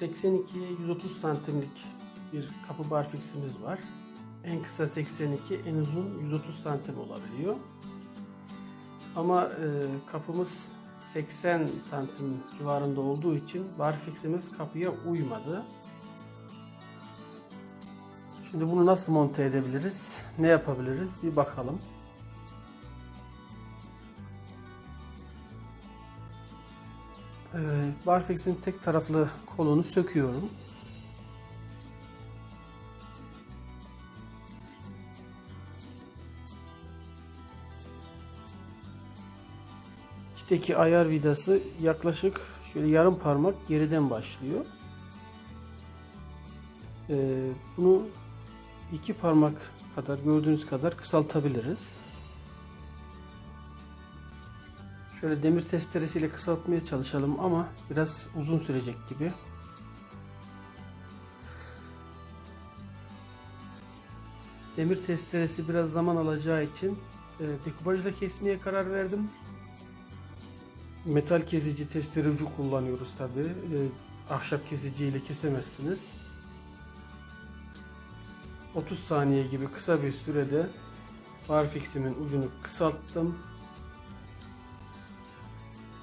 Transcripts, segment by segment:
82'ye 130 santimlik bir kapı barfiksimiz var. En kısa 82, en uzun 130 santim olabiliyor. Ama e, kapımız 80 santim civarında olduğu için barfiksimiz kapıya uymadı. Şimdi bunu nasıl monte edebiliriz? Ne yapabiliriz? Bir bakalım. Barfix'in tek taraflı kolunu söküyorum. İçteki ayar vidası yaklaşık şöyle yarım parmak geriden başlıyor. Ee, bunu iki parmak kadar gördüğünüz kadar kısaltabiliriz. Şöyle demir testeresiyle kısaltmaya çalışalım ama biraz uzun sürecek gibi. Demir testeresi biraz zaman alacağı için e, dekubajla kesmeye karar verdim. Metal kesici testere ucu kullanıyoruz tabi. E, ahşap kesiciyle kesemezsiniz. 30 saniye gibi kısa bir sürede barfiximin ucunu kısalttım.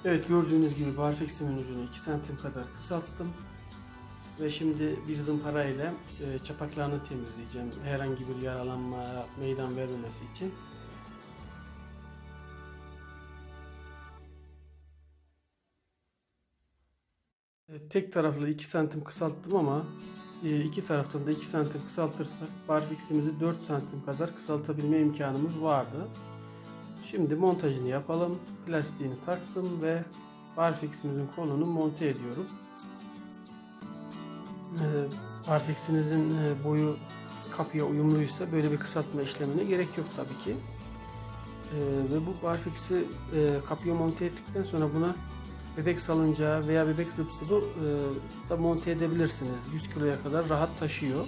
Evet gördüğünüz gibi barfiximin ucunu 2 santim kadar kısalttım. Ve şimdi bir zımpara ile çapaklarını temizleyeceğim. Herhangi bir yaralanma meydan vermemesi için. Tek taraflı 2 santim kısalttım ama e, iki taraftan da 2 santim kısaltırsak barfiximizi 4 santim kadar kısaltabilme imkanımız vardı. Şimdi montajını yapalım. Plastiğini taktım ve barfiximizin kolunu monte ediyorum. Ee, barfixinizin e, boyu kapıya uyumluysa böyle bir kısaltma işlemine gerek yok tabii ki. Ee, ve bu barfixi e, kapıya monte ettikten sonra buna bebek salıncağı veya bebek zıp zıbı e, da monte edebilirsiniz. 100 kiloya kadar rahat taşıyor.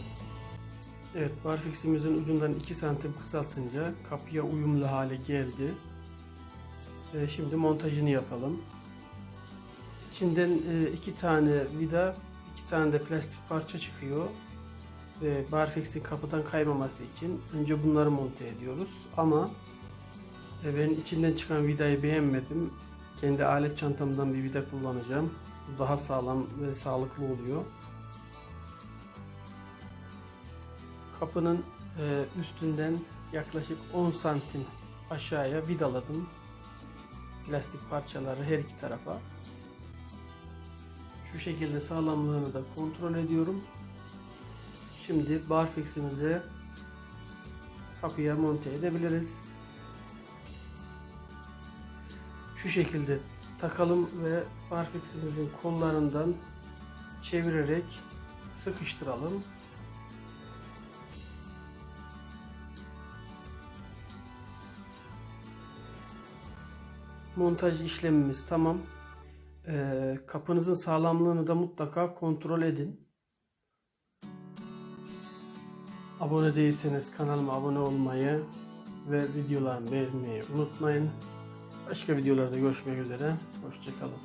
Evet barfiximizin ucundan 2 santim kısaltınca kapıya uyumlu hale geldi. Ee, şimdi montajını yapalım. İçinden e, iki tane vida, iki tane de plastik parça çıkıyor. Ve barfixin kapıdan kaymaması için önce bunları monte ediyoruz. Ama e, ben içinden çıkan vidayı beğenmedim. Kendi alet çantamdan bir vida kullanacağım. Bu daha sağlam ve sağlıklı oluyor. Kapının e, üstünden yaklaşık 10 santim aşağıya vidaladım. Plastik parçaları her iki tarafa. Şu şekilde sağlamlığını da kontrol ediyorum. Şimdi barfiximizi kapıya monte edebiliriz. Şu şekilde takalım ve barfiximizin kollarından çevirerek sıkıştıralım. Montaj işlemimiz tamam. Ee, kapınızın sağlamlığını da mutlaka kontrol edin. Abone değilseniz kanalıma abone olmayı ve videolarımı beğenmeyi unutmayın. Başka videolarda görüşmek üzere. Hoşçakalın.